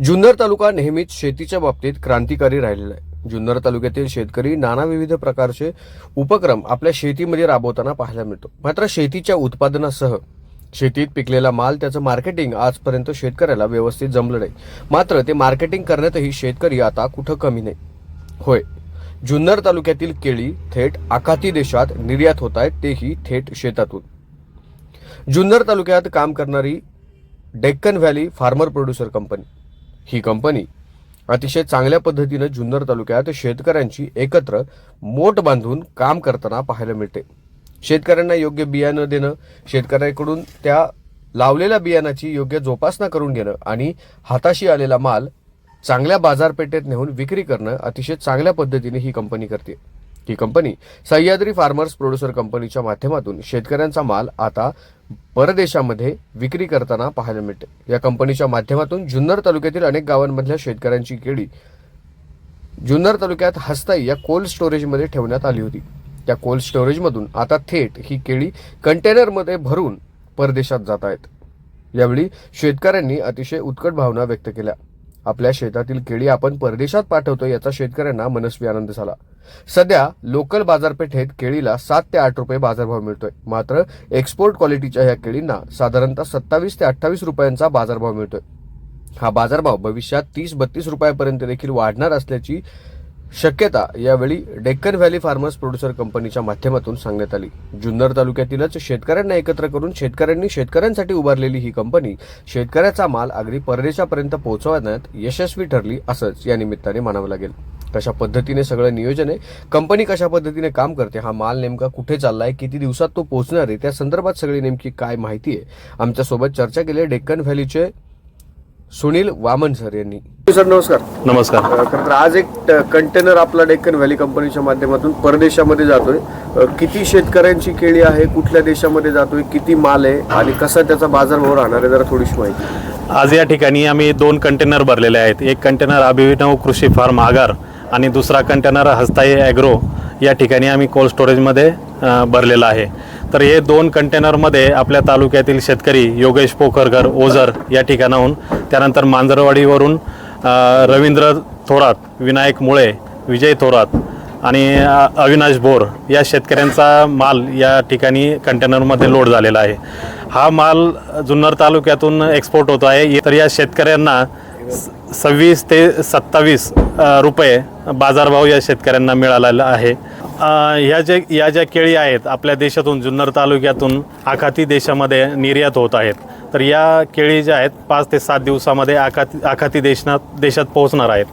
जुन्नर तालुका नेहमीच शेतीच्या बाबतीत क्रांतिकारी राहिलेला आहे. जुन्नर तालुक्यातील शेतकरी नाना विविध प्रकारचे उपक्रम आपल्या शेतीमध्ये राबवताना पाहायला मिळतो. मात्र शेतीच्या उत्पादनासह शेतीत पिकलेला माल त्याचं मार्केटिंग आजपर्यंत शेतकऱ्याला व्यवस्थित जमलं नाही. मात्र ते मार्केटिंग करण्यातही शेतकरी आता कुठं कमी नाही. होय जुन्नर तालुक्यातील केळी थेट आखाती देशात निर्यात होत आहेत तेही थेट शेतातून. जुन्नर तालुक्यात काम करणारी Deccan valley farmer producer company. ही कंपनी अतिशय चांगल्या पद्धतीनं जुन्नर तालुक्यात शेतकऱ्यांची एकत्र मोठ बांधून काम करताना पाहायला मिळते. शेतकऱ्यांना योग्य बियाणं देणं शेतकऱ्यांकडून त्या लावलेल्या बियाणाची योग्य जोपासना करून घेणं आणि हाताशी आलेला माल चांगल्या बाजारपेठेत नेऊन विक्री करणं अतिशय चांगल्या पद्धतीने ही कंपनी करते. ही कंपनी सह्याद्री फार्मर्स प्रोड्युसर कंपनीच्या माध्यमातून शेतकऱ्यांचा माल आता परदेशामध्ये विक्री करताना पाहायला मिळते. या कंपनीच्या माध्यमातून जुन्नर तालुक्यातील अनेक गावांमधल्या शेतकऱ्यांची केळी जुन्नर तालुक्यात हस्ताई या कोल्ड स्टोरेजमध्ये ठेवण्यात आली होती. त्या कोल्ड स्टोरेजमधून आता थेट ही केळी कंटेनरमध्ये भरून परदेशात जात आहेत. यावेळी शेतकऱ्यांनी अतिशय उत्कट भावना व्यक्त केल्या. आपल्या शेतातील केळी आपण परदेशात पाठवतो याचा शेतकऱ्यांना मनस्वी आनंद झाला. सध्या लोकल बाजारपेठेत केळीला सात ते आठ रुपये बाजारभाव मिळतोय. मात्र एक्सपोर्ट क्वालिटीच्या या केळींना साधारणतः सत्तावीस ते अठ्ठावीस रुपयांचा बाजारभाव मिळतोय. हा बाजारभाव भविष्यात तीस बत्तीस रुपयापर्यंत देखील वाढणार असल्याची शक्यता यावेळी डेक्कन व्हॅली फार्मर्स प्रोड्युसर कंपनीच्या माध्यमातून सांगण्यात आली. जुन्नर तालुक्यातीलच शेतकऱ्यांना एकत्र करून शेतकऱ्यांनी शेतकऱ्यांसाठी उभारलेली ही कंपनी शेतकऱ्याचा माल अगदी परदेशापर्यंत पोहोचवण्यात यशस्वी ठरली असंच या निमित्ताने मानावं लागेल. कशा पद्धतीने सगळं नियोजन आहे कंपनी कशा पद्धतीने काम करते हा माल नेमका कुठे चाललाय किती दिवसात तो पोहोचणार आहे त्या संदर्भात सगळी नेमकी काय माहिती आहे. आमच्यासोबत चर्चा केली आहे डेक्कन व्हॅलीचे सुनील वामन सर यांनी. सर नमस्कार. नमस्कार. खरं तर आज एक कंटेनर आपला डेक्कन व्हॅली कंपनीच्या माध्यमातून परदेशामध्ये जातोय. अ, किती शेतकऱ्यांची केळी आहे कुठल्या देशामध्ये जातोय किती माल आहे आणि कसा त्याचा बाजारभाव राहणार आहे जरा थोडीशी माहिती. आज या ठिकाणी आम्ही दोन कंटेनर भरलेले आहेत. एक कंटेनर अभिनव कृषी फार्म आगार आणि दुसरा कंटेनर हस्ताई ॲग्रो या ठिकाणी आम्ही कोल्ड स्टोरेजमध्ये भरलेला आहे. तर हे दोन कंटेनरमध्ये आपल्या तालुक्यातील शेतकरी योगेश पोखरकर ओझर या ठिकाणाहून त्यानंतर मांजरवाडीवरून रवींद्र थोरात विनायक मुळे विजय थोरात आणि अविनाश बोर या शेतकऱ्यांचा माल या ठिकाणी कंटेनरमध्ये लोड झालेला आहे. हा माल जुन्नर तालुक्यातून एक्सपोर्ट होतो आहे. तर या शेतकऱ्यांना स- सव्वीस ते सत्तावीस रुपये बाजारभाव या शेतकऱ्यांना मिळालेला आहे. ह्या ज्या या ज्या केळी आहेत आपल्या देशातून जुन्नर तालुक्यातून आखाती देशामध्ये निर्यात होत आहेत. तर या केळी ज्या आहेत पाच ते सात दिवसामध्ये आखाती आखाती देशात देशात पोहोचणार आहेत.